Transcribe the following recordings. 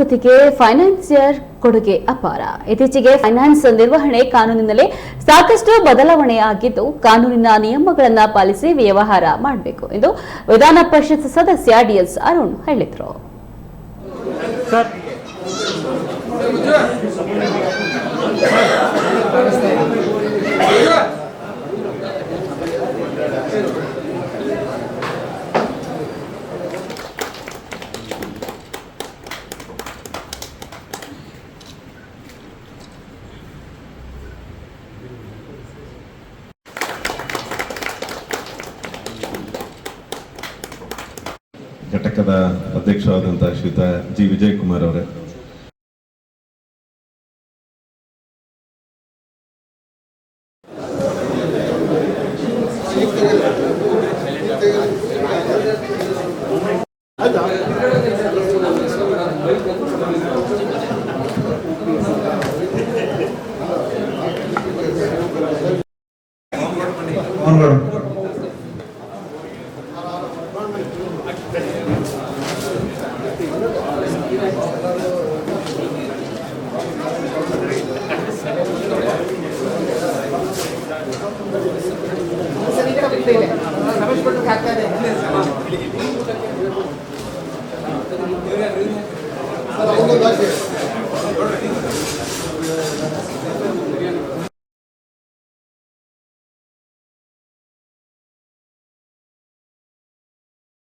ಆರ್ಥಿಕತೆಗೆ ಫೈನಾನ್ಸಿಯರ್ ಕೊಡುಗೆ ಅಪಾರ. ಇತ್ತೀಚೆಗೆ ಫೈನಾನ್ಸ್ ನಿರ್ವಹಣೆ ಕಾನೂನಿನಲ್ಲಿ ಸಾಕಷ್ಟು ಬದಲಾವಣೆ ಆಗಿದ್ದು ಕಾನೂನಿನ ನಿಯಮಗಳನ್ನು ಪಾಲಿಸಿ ವ್ಯವಹಾರ ಮಾಡಬೇಕು ಎಂದು ವಿಧಾನ ಪರಿಷತ್ ಸದಸ್ಯ ಡಿಎಸ್ ಅರುಣ್ ಹೇಳಿದರು. ಸರ್. ಘಟಕದ ಅಧ್ಯಕ್ಷರಾದಂಥ ಶ್ರೀಯುತ ಜಿ ವಿಜಯ್ ಕುಮಾರ್ ಅವರೇ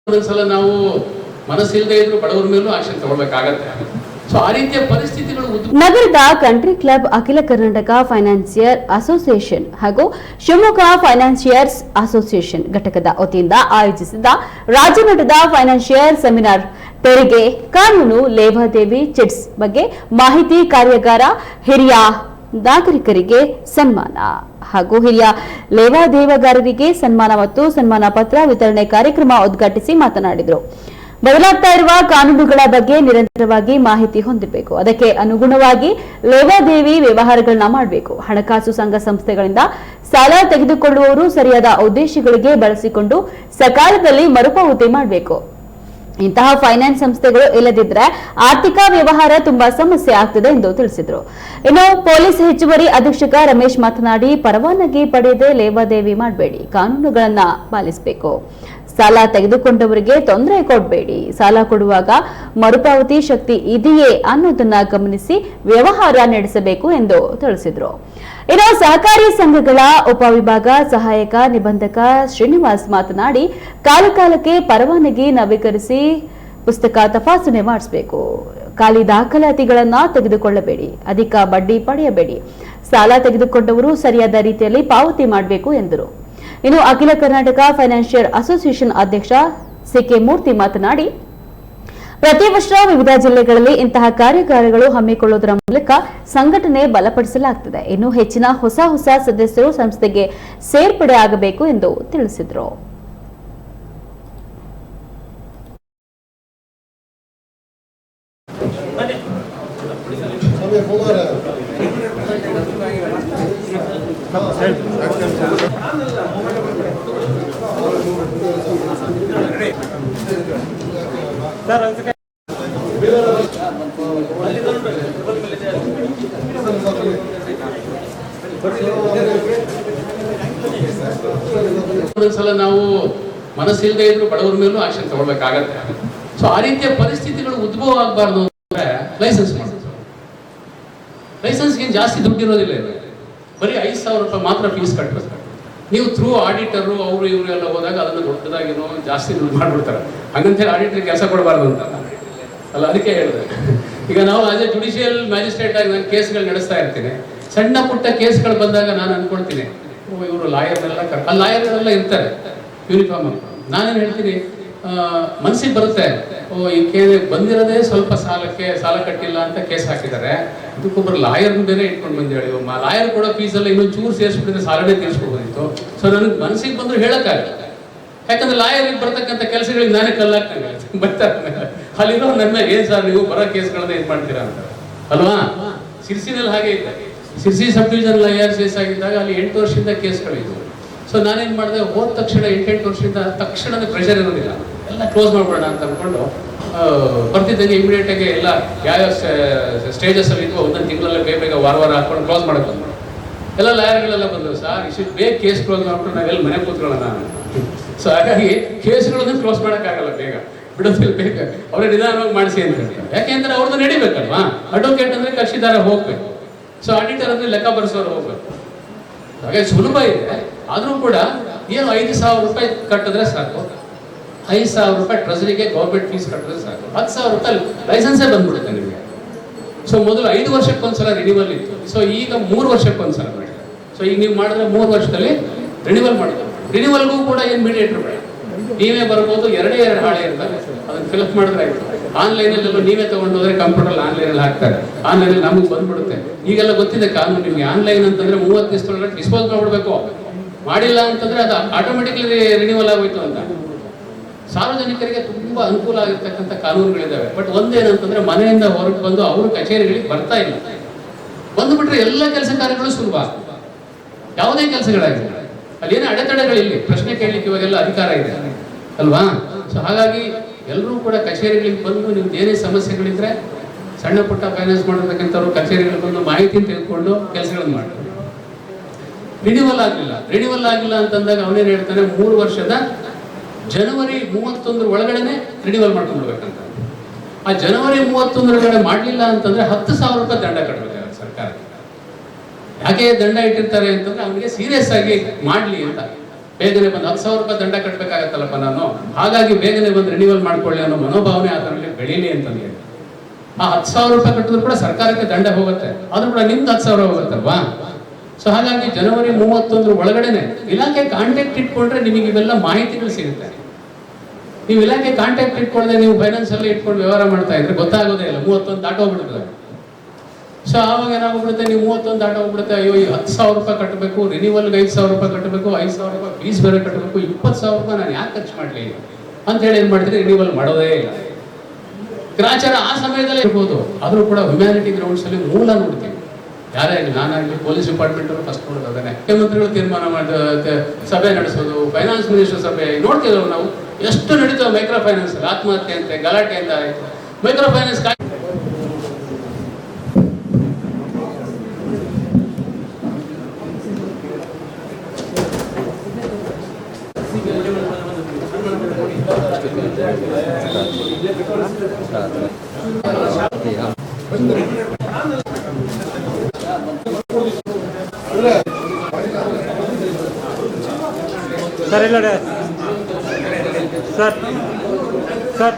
ಒಂದೊಂದ್ಸಲ ನಾವು ಮನಸ್ಸಿಲ್ಲದೆ ಇದ್ರು ಬಡವರ ಮೇಲೂ ಆಕ್ಷನ್ ತಗೊಳ್ಬೇಕಾಗತ್ತೆ. ಸೊ ಆ ರೀತಿಯ ಪರಿಸ್ಥಿತಿಗಳು ನಗರದ ಕಂಟ್ರಿ ಕ್ಲಬ್ ಅಖಿಲ ಕರ್ನಾಟಕ ಫೈನಾನ್ಸಿಯರ್ ಅಸೋಸಿಯೇಷನ್ ಹಾಗೂ ಶಿವಮೊಗ್ಗ ಫೈನಾನ್ಸಿಯರ್ಸ್ ಅಸೋಸಿಯೇಷನ್ ಘಟಕದ ವತಿಯಿಂದ ಆಯೋಜಿಸಿದ್ದ ರಾಜ್ಯಮಟ್ಟದ ಫೈನಾನ್ಸಿಯರ್ ಸೆಮಿನಾರ್ ತೆರಿಗೆ, ಕಾನೂನು ಲೇವಾದೇವಿ ಚಿಟ್ಸ್ ಬಗ್ಗೆ ಮಾಹಿತಿ ಕಾರ್ಯಾಗಾರ ಹಿರಿಯ ನಾಗರಿಕರಿಗೆ ಸನ್ಮಾನ. ಹಾಗೂ ಹಿರಿಯ ಲೇವಾದೇವಗಾರರಿಗೆ ಸನ್ಮಾನ ಮತ್ತು ಸನ್ಮಾನ ಪತ್ರ ವಿತರಣೆ ಕಾರ್ಯಕ್ರಮ ಉದ್ಘಾಟಿಸಿ ಮಾತನಾಡಿದರು. ಬದಲಾಗ್ತಾ ಇರುವ ಕಾನೂನುಗಳ ಬಗ್ಗೆ ನಿರಂತರವಾಗಿ ಮಾಹಿತಿ ಹೊಂದಿರಬೇಕು. ಅದಕ್ಕೆ ಅನುಗುಣವಾಗಿ ಲೇವಾದೇವಿ ವ್ಯವಹಾರಗಳನ್ನ ಮಾಡಬೇಕು. ಹಣಕಾಸು ಸಂಘ ಸಂಸ್ಥೆಗಳಿಂದ ಸಾಲ ತೆಗೆದುಕೊಳ್ಳುವವರು ಸರಿಯಾದ ಉದ್ದೇಶಗಳಿಗೆ ಬಳಸಿಕೊಂಡು ಸಕಾಲದಲ್ಲಿ ಮರುಪಾವತಿ ಮಾಡಬೇಕು. ಇಂತಹ ಫೈನಾನ್ಸ್ ಸಂಸ್ಥೆಗಳು ಇಲ್ಲದಿದ್ರೆ ಆರ್ಥಿಕ ವ್ಯವಹಾರ ತುಂಬಾ ಸಮಸ್ಯೆ ಆಗ್ತದೆ ಎಂದು ತಿಳಿಸಿದರು. ಇನ್ನು ಪೊಲೀಸ್ ಹೆಚ್ಚುವರಿ ಅಧೀಕ್ಷಕ ರಮೇಶ್ ಮಾತನಾಡಿ, ಪರವಾನಗಿ ಪಡೆಯದೆ ಲೇವಾದೇವಿ ಮಾಡಬೇಡಿ, ಕಾನೂನುಗಳನ್ನ ಪಾಲಿಸಬೇಕು. ಸಾಲ ತೆಗೆದುಕೊಂಡವರಿಗೆ ತೊಂದರೆ ಕೊಡಬೇಡಿ. ಸಾಲ ಕೊಡುವಾಗ ಮರುಪಾವತಿ ಶಕ್ತಿ ಇದೆಯೇ ಅನ್ನೋದನ್ನ ಗಮನಿಸಿ ವ್ಯವಹಾರ ನಡೆಸಬೇಕು ಎಂದು ತಿಳಿಸಿದರು. ಇನ್ನು ಸಹಕಾರಿ ಸಂಘಗಳ ಉಪವಿಭಾಗ ಸಹಾಯಕ ನಿಬಂಧಕ ಶ್ರೀನಿವಾಸ್ ಮಾತನಾಡಿ, ಕಾಲಕಾಲಕ್ಕೆ ಪರವಾನಗಿ ನವೀಕರಿಸಿ ಪುಸ್ತಕ ತಪಾಸಣೆ ಮಾಡಿಸಬೇಕು. ಖಾಲಿ ದಾಖಲಾತಿಗಳನ್ನ ತೆಗೆದುಕೊಳ್ಳಬೇಡಿ. ಅಧಿಕ ಬಡ್ಡಿ ಪಡೆಯಬೇಡಿ. ಸಾಲ ತೆಗೆದುಕೊಂಡವರು ಸರಿಯಾದ ರೀತಿಯಲ್ಲಿ ಪಾವತಿ ಮಾಡಬೇಕು ಎಂದರು. ಇನ್ನು ಅಖಿಲ ಕರ್ನಾಟಕ ಫೈನಾನ್ಷಿಯಲ್ ಅಸೋಸಿಯೇಷನ್ ಅಧ್ಯಕ್ಷ ಸಿಕೆ ಮೂರ್ತಿ ಮಾತನಾಡಿ, ಪ್ರತಿ ವರ್ಷ ವಿವಿಧ ಜಿಲ್ಲೆಗಳಲ್ಲಿ ಇಂತಹ ಕಾರ್ಯಾಗಾರಗಳು ಹಮ್ಮಿಕೊಳ್ಳುವುದರ ಮೂಲಕ ಸಂಘಟನೆ ಬಲಪಡಿಸಲಾಗುತ್ತದೆ ಇನ್ನು ಹೆಚ್ಚಿನ ಹೊಸ ಹೊಸ ಸದಸ್ಯರು ಸಂಸ್ಥೆಗೆ ಸೇರ್ಪಡೆ ಆಗಬೇಕು ಎಂದು ತಿಳಿಸಿದರು. ಒಂದೊಂದ್ಸಲ ನಾವು ಮನಸ್ಸಿಲ್ಲದೆ ಇದ್ರು ಬಡವರ ಮೇಲೂ ಆಕ್ಷನ್ ತಗೊಳ್ಬೇಕಾಗತ್ತೆ. ಸೊ ಆ ರೀತಿಯ ಪರಿಸ್ಥಿತಿಗಳು ಉದ್ಭವ ಆಗಬಾರ್ದು ಅಂದ್ರೆ ಲೈಸೆನ್ಸ್ ಲೈಸೆನ್ಸ್ಗೆ ಜಾಸ್ತಿ ದುಡ್ಡಿರೋದಿಲ್ಲ. ಬರೀ ಐದು ಸಾವಿರ ರೂಪಾಯಿ ಮಾತ್ರ ಫೀಸ್ ಕಟ್ಟಬೇಕು ನೀವು ಥ್ರೂ ಆಡಿಟರು ಅವರು ಇವರು ಎಲ್ಲ ಹೋದಾಗ ಅದನ್ನು ದೊಡ್ಡದಾಗಿನೋ ಜಾಸ್ತಿ ದುಡ್ಡು ಮಾಡ್ಬಿಡ್ತಾರೆ. ಹಂಗಂತೇಳಿ ಆಡಿಟರ್ ಕೆಲಸ ಕೊಡಬಾರ್ದು ಅಂತ. ಅಲ್ಲ, ಅದಕ್ಕೆ ಹೇಳಿದೆ. ಈಗ ನಾವು ಆಸ್ ಎ ಜುಡಿಷಿಯಲ್ ಮ್ಯಾಜಿಸ್ಟ್ರೇಟ್ ಆಗಿ ನಾನು ಕೇಸ್ಗಳು ನಡೆಸ್ತಾ ಇರ್ತೀನಿ. ಸಣ್ಣ ಪುಟ್ಟ ಕೇಸ್ಗಳು ಬಂದಾಗ ನಾನು ಅನ್ಕೊಳ್ತೀನಿ. ಇವರು ಲಾಯರ್ನೆಲ್ಲ ಕರ್ಕ ಆ ಲಾಯರ್ಗಳೆಲ್ಲ ಇರ್ತಾರೆ. ಯೂನಿಫಾರ್ಮ್ ನಾನೇನು ಹೇಳ್ತೀನಿ? ಮನಸ್ಸಿಗೆ ಬರುತ್ತೆ. ಓ, ಈ ಕೇ ಬಂದಿರೋದೇ ಸ್ವಲ್ಪ ಸಾಲಕ್ಕೆ, ಸಾಲ ಕಟ್ಟಿಲ್ಲ ಅಂತ ಕೇಸ್ ಹಾಕಿದ್ದಾರೆ. ಅದಕ್ಕೊಬ್ಬರು ಲಾಯರ್ನ ಬೇರೆ ಇಟ್ಕೊಂಡು ಬಂದು ಹೇಳಿ ಲಾಯರ್ ಕೊಡೋ ಫೀಸೆಲ್ಲ ಇನ್ನೊಂದು ಚೂರು ಸೇರಿಸ್ಬಿಟ್ಟಿದ್ರೆ ಸಾಲನೇ ತೀರಿಸ್ಕೊಬೋದಿತ್ತು ಸೊ ನನಗೆ ಮನಸ್ಸಿಗೆ ಬಂದರೂ ಹೇಳೋಕ್ಕಾಗಲ್ಲ. ಯಾಕಂದ್ರೆ ಲಾಯರಿಗೆ ಬರ್ತಕ್ಕಂಥ ಕೆಲಸಗಳಿಗೆ ನಾನೇ ಕಲ್ಲಾಕ್ತಂಗೆ. ಬರ್ತಾರೆ ಅಲ್ಲಿರೋ ನನ್ನ ಮೇಲೆ ಏನು ಸರ್ ನೀವು ಬರೋ ಕೇಸ್ಗಳನ್ನ ಇದು ಮಾಡ್ತೀರಾ ಅಂತ. ಅಲ್ವಾ? ಸಿರ್ಸಿನಲ್ಲಿ ಹಾಗೆ ಇದೆ. Sirsi sub division lawyer case ಆಗಿದ್ದಾಗ ಅಲ್ಲಿ ಎಂಟು ವರ್ಷದಿಂದ ಕೇಸ್ಗಳಿದ್ವು. ಸೊ ನಾನೇನು ಮಾಡಿದೆ, ಹೋದ ತಕ್ಷಣ ಎಂಟೆಂಟು ವರ್ಷದಿಂದ ತಕ್ಷಣದ ಪ್ರೆಷರ್ ಇರೋದಿಲ್ಲ. ಎಲ್ಲ ಕ್ಲೋಸ್ ಮಾಡ್ಬೋಣ ಅಂತ ಅಂದ್ಕೊಂಡು ಬರ್ತಿದ್ದಂಗೆ ಇಮಿಡಿಯೇಟ್ ಆಗಿ ಎಲ್ಲ ಯಾವ್ಯಾವ ಸ್ಟೇಜಸ್ ಅಲ್ಲಿ ಇದ್ವು ಒಂದೊಂದು ತಿಂಗಳಲ್ಲೇ ಬೇಗ ಬೇಗ ವಾರ ವಾರ ಹಾಕೊಂಡು ಕ್ಲೋಸ್ ಬಂದ್ರು ಎಲ್ಲ ಲಾಯರ್ಗಳೆಲ್ಲ ಬಂದರು, ಸರ್ ಇಷ್ಟು ಬೇಗ ಕೇಸ್ ಕ್ಲೋಸ್ ಮಾಡ್ಬಿಟ್ಟು ನಾವೆಲ್ಲ ಮನೆ ಕೂತ್ಕೊಳ್ಳೋಣ ಸೊ ಹಾಗಾಗಿ ಕೇಸ್ಗಳನ್ನು ಕ್ಲೋಸ್ ಮಾಡೋಕ್ಕಾಗಲ್ಲ ಬೇಗ. ಬಿಡೋದಿಲ್ಲ ಬೇಗ. ಅವರೇ ನಿಧಾನವಾಗಿ ಮಾಡಿಸಿ ಅಂತ ಯಾಕೆಂದ್ರೆ ಅವ್ರದ್ದು ನಡಿಬೇಕಲ್ವಾ? ಅಡ್ವೊಕೇಟ್ ಅಂದರೆ ಕಕ್ಷಿದಾರ ಹೋಗ್ಬೇಕು. ಸೊ ಆಡಿಟರ್ ಅಂದರೆ ಲೆಕ್ಕ ಬರೆಸೋರು ಹೋಗ್ಬೇಕು. ಹಾಗೆ ಸುಲಭ ಇದೆ. ಆದರೂ ಕೂಡ ಏನು ಐದು ಸಾವಿರ ರೂಪಾಯಿ ಕಟ್ಟಿದ್ರೆ ಸಾಕು? ಐದು ಸಾವಿರ ರೂಪಾಯಿ ಟ್ರೆಸರಿಗೆ ಗೌರ್ಮೆಂಟ್ ಫೀಸ್ ಕಟ್ಟಿದ್ರೆ ಸಾಕು? ಹತ್ತು ಸಾವಿರ ರೂಪಾಯಿ ಲೈಸೆನ್ಸೇ ಬಂದ್ಬಿಡುತ್ತೆ ನಿಮಗೆ. ಸೊ ಮೊದಲು ಐದು ವರ್ಷಕ್ಕೊಂದ್ಸಲ ರಿನಿವಲ್ ಇತ್ತು. ಸೊ ಈಗ ಮೂರು ವರ್ಷಕ್ಕೊಂದ್ಸಲ ಮಾಡಿ ಸೊ ಈಗ ನೀವು ಮಾಡಿದ್ರೆ ಮೂರು ವರ್ಷದಲ್ಲಿ ರಿನಿವಲ್ ಮಾಡಿದ್ರು. ರಿನಿವಲ್ಗೂ ಕೂಡ ಏನು ಮೀಡಿಯೇಟರ್ ಬೇಡ. ನೀವೇ ಬರ್ಬೋದು, ಎರಡೇ ಎರಡು ಹಾಳೆ ಇರ್ತವೆ ಅದನ್ನ ಫಿಲಪ್ ಮಾಡಿದ್ರೆ ಆಯ್ತು. ಆನ್ಲೈನಲ್ಲೆಲ್ಲ ನೀವೇ ತಗೊಂಡು ಹೋದ್ರೆ ಕಂಪ್ಯೂಟರ್ ಆನ್ಲೈನಲ್ಲಿ ಹಾಕ್ತಾರೆ. ಆನ್ಲೈನಲ್ಲಿ ನಮಗೆ ಬಂದ್ಬಿಡುತ್ತೆ. ಈಗೆಲ್ಲ ಗೊತ್ತಿದೆ ಕಾನೂನು ನಿಮಗೆ ಆನ್ಲೈನ್ ಅಂತಂದ್ರೆ ಮೂವತ್ತು ದಿವಸದೊಳಗೆ ಡಿಸ್ಪೋಸ್ ಮಾಡ್ಬಿಡ್ಬೇಕು. ಮಾಡಿಲ್ಲ ಅಂತಂದ್ರೆ ಅದು ಆಟೋಮೆಟಿಕ್ಲಿ ರಿನಿವಲ್ ಆಗೋಯ್ತು ಅಂತ. ಸಾರ್ವಜನಿಕರಿಗೆ ತುಂಬಾ ಅನುಕೂಲ ಆಗಿರ್ತಕ್ಕಂಥ ಕಾನೂನುಗಳಿದ್ದಾವೆ ಬಟ್ ಒಂದೇನಂತಂದ್ರೆ ಮನೆಯಿಂದ ಹೊರಟು ಬಂದು ಅವರು ಕಚೇರಿಗಳಿಗೆ ಬರ್ತಾ ಇಲ್ಲ. ಬಂದುಬಿಟ್ರೆ ಎಲ್ಲ ಕೆಲಸ ಕಾರ್ಯಗಳು ಸುಲಭ. ಯಾವುದೇ ಕೆಲಸಗಳಾಗಿಲ್ಲ. ಅಲ್ಲಿ ಏನೇ ಅಡೆತಡೆಗಳಿಲ್ಲ. ಪ್ರಶ್ನೆ ಕೇಳಲಿಕ್ಕೆ ಇವಾಗೆಲ್ಲ ಅಧಿಕಾರ ಇದೆ. ಅಲ್ವಾ? ಸೊ ಹಾಗಾಗಿ ಎಲ್ಲರೂ ಕೂಡ ಕಚೇರಿಗಳಿಗೆ ಬಂದು ನಿಮ್ದು ಏನೇ ಸಮಸ್ಯೆಗಳಿದ್ರೆ ಸಣ್ಣ ಪುಟ್ಟ ಫೈನಾನ್ಸ್ ಮಾಡಿರ್ತಕ್ಕಂಥವ್ರು ಕಚೇರಿಗಳಿಗೆ ಬಂದು ಮಾಹಿತಿ ತೆಗೆದುಕೊಂಡು ಕೆಲಸಗಳನ್ನು ಮಾಡ್ತಾರೆ. ರಿನಿವಲ್ ಆಗಲಿಲ್ಲ. ರಿನಿವಲ್ ಆಗಿಲ್ಲ ಅಂತಂದಾಗ ಅವನೇನು ಹೇಳ್ತಾನೆ, ಮೂರು ವರ್ಷದ ಜನವರಿ ಮೂವತ್ತೊಂದರ ಒಳಗಡೆನೆ ರಿನಿವಲ್ ಮಾಡ್ಕೊಂಡ್ಬಿಡ್ಬೇಕಂತ. ಆ ಜನವರಿ ಮೂವತ್ತೊಂದರೊಳಗಡೆ ಮಾಡಲಿಲ್ಲ ಅಂತಂದ್ರೆ ಹತ್ತು ಸಾವಿರ ರೂಪಾಯಿ ದಂಡ ಕಟ್ಟಬೇಕಾಗುತ್ತೆ ಸರ್ಕಾರಕ್ಕೆ. ಯಾಕೆ ದಂಡ ಇಟ್ಟಿರ್ತಾರೆ ಅಂತಂದ್ರೆ ಅವನಿಗೆ ಸೀರಿಯಸ್ ಆಗಿ ಮಾಡಲಿ ಅಂತ. ಬೇಗನೆ ಬಂದು ಹತ್ತು ಸಾವಿರ ರೂಪಾಯಿ ದಂಡ ಕಟ್ಟಬೇಕಾಗತ್ತಲ್ಲಪ್ಪ ನಾನು? ಹಾಗಾಗಿ ಬೇಗನೆ ಬಂದು ರಿನಿವಲ್ ಮಾಡ್ಕೊಳ್ಳಿ ಅನ್ನೋ ಮನೋಭಾವನೆ ಅದರಲ್ಲಿ ಬೆಳೀಲಿ ಅಂತಂದ್ರೆ ಆ ಹತ್ತು ಸಾವಿರ ರೂಪಾಯಿ ಕಟ್ಟಿದ್ರು ಕೂಡ ಸರ್ಕಾರಕ್ಕೆ ದಂಡ ಹೋಗುತ್ತೆ. ಆದ್ರೂ ಕೂಡ ನಿಮ್ದು ಹತ್ತು ಸಾವಿರ ಹೋಗುತ್ತಲ್ವಾ? ಸೊ ಹಾಗಾಗಿ ಜನವರಿ ಮೂವತ್ತೊಂದರ ಒಳಗಡೆನೆ ಇಲಾಖೆ ಕಾಂಟ್ಯಾಕ್ಟ್ ಇಟ್ಕೊಂಡ್ರೆ ನಿಮಗೆ ಇವೆಲ್ಲ ಮಾಹಿತಿಗಳು ಸಿಗುತ್ತೆ. ನೀವು ಇಲಾಖೆ ಕಾಂಟ್ಯಾಕ್ಟ್ ಇಟ್ಕೊಳ್ಳದೆ ನೀವು ಫೈನಾನ್ಸ್ ಅಲ್ಲಿ ಇಟ್ಕೊಂಡು ವ್ಯವಹಾರ ಮಾಡ್ತಾ ಇದ್ರೆ ಗೊತ್ತಾಗೋದೇ ಇಲ್ಲ. ಮೂವತ್ತೊಂದು ದಾಟೋಗ್ಬಿಡುತ್ತೆ ಸೊ ಆವಾಗ ಏನಾಗ್ಬಿಡುತ್ತೆ? ನೀವು ಮೂವತ್ತೊಂದು ದಾಟ ಹೋಗ್ಬಿಡುತ್ತೆ. ಅಯ್ಯೋ, ಈ ಹತ್ತು ಸಾವಿರ ರೂಪಾಯಿ ಕಟ್ಟಬೇಕು ರಿನಿವಲ್ಗೆ ಐದು ಸಾವಿರ ರೂಪಾಯಿ ಕಟ್ಟಬೇಕು, ಐದು ಸಾವಿರ ರೂಪಾಯಿ ಫೀಸ್ ಬೇರೆ ಕಟ್ಟಬೇಕು, ಇಪ್ಪತ್ತು ಸಾವಿರ ರೂಪಾಯಿ ನಾನು ಯಾಕೆ ಖರ್ಚು ಮಾಡಲಿ? ಅಂತ ಹೇಳಿ ಏನು ಮಾಡ್ತೀನಿ ರಿನಿವಲ್ ಮಾಡೋದೇ ಇಲ್ಲ. ಗ್ರಾಚಾರ ಆ ಸಮಯದಲ್ಲೇ ಇರ್ಬೋದು. ಆದರೂ ಕೂಡ ಹ್ಯುಮ್ಯಾನಿಟಿ ಗ್ರೌಂಡ್ಸ್ ಅಲ್ಲಿ ಮೂಲ ನೋಡ್ತೀನಿ. ಯಾರೇ ಆಗಲಿ, ನಾನಾಗಲಿ ಪೊಲೀಸ್ ಡಿಪಾರ್ಟ್ಮೆಂಟ್ ಅವರು ಫಸ್ಟ್ ನೋಡೋದು ಅದನ್ನೇ ಮುಖ್ಯಮಂತ್ರಿಗಳು ತೀರ್ಮಾನ ಮಾಡಿದ ಸಭೆ ನಡೆಸೋದು ಫೈನಾನ್ಸ್ ಮಿನಿಸ್ಟರ್ ಸಭೆ ನೋಡ್ತಿದ್ರು ನಾವು. ಎಷ್ಟು ನಡೀತಾವೆ ಮೈಕ್ರೋ ಫೈನಾನ್ಸ್ ಆತ್ಮಹತ್ಯೆ ಅಂತೆ ಗಲಾಟೆ ಅಂತ ಆಯ್ತು. ಮೈಕ್ರೋ ಫೈನಾನ್ಸ್ ಸರ್ ಇಲ್ಲ ಸರ್ ಸರ್